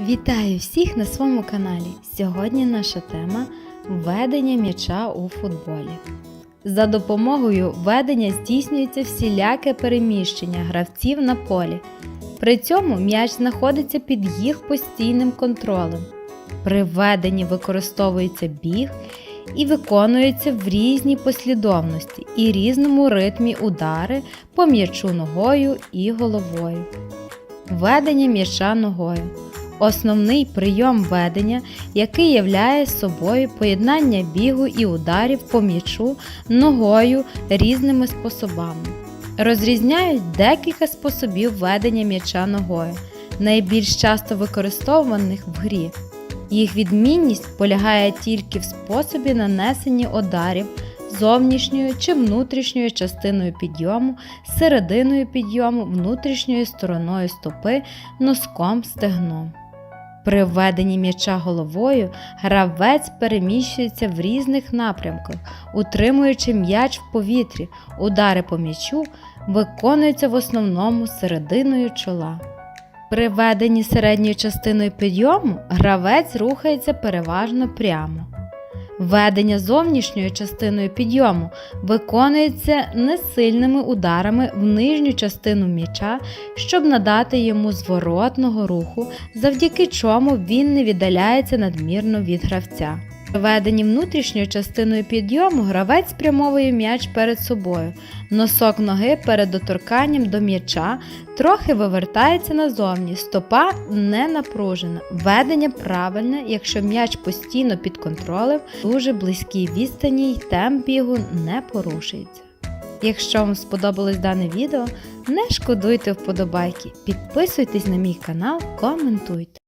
Вітаю всіх на своєму каналі. Сьогодні наша тема ведення м'яча у футболі. За допомогою ведення здійснюється всіляке переміщення гравців на полі. При цьому м'яч знаходиться під їх постійним контролем. При веденні використовується біг і виконується в різній послідовності і різному ритмі удари по м'ячу ногою і головою. Ведення м'яча ногою. Основний прийом ведення, який являє собою поєднання бігу і ударів по м'ячу ногою різними способами. Розрізняють декілька способів ведення м'яча ногою, найбільш часто використовуваних в грі. Їх відмінність полягає тільки в способі нанесення ударів зовнішньою чи внутрішньою частиною підйому, серединою підйому, внутрішньою стороною стопи, носком стегном. При введенні м'яча головою гравець переміщується в різних напрямках, утримуючи м'яч в повітрі, удари по м'ячу виконуються в основному серединою чола. При введенні середньою частиною підйому гравець рухається переважно прямо. Введення зовнішньою частиною підйому виконується несильними ударами в нижню частину м'яча, щоб надати йому зворотного руху, завдяки чому він не віддаляється надмірно від гравця. При веденні внутрішньою частиною підйому гравець спрямовує м'яч перед собою. Носок ноги перед доторканням до м'яча трохи вивертається назовні, стопа не напружена. Ведення правильне, якщо м'яч постійно під контролем, дуже близькій відстані й темп бігу не порушується. Якщо вам сподобалось дане відео, не шкодуйте вподобайки, підписуйтесь на мій канал, коментуйте.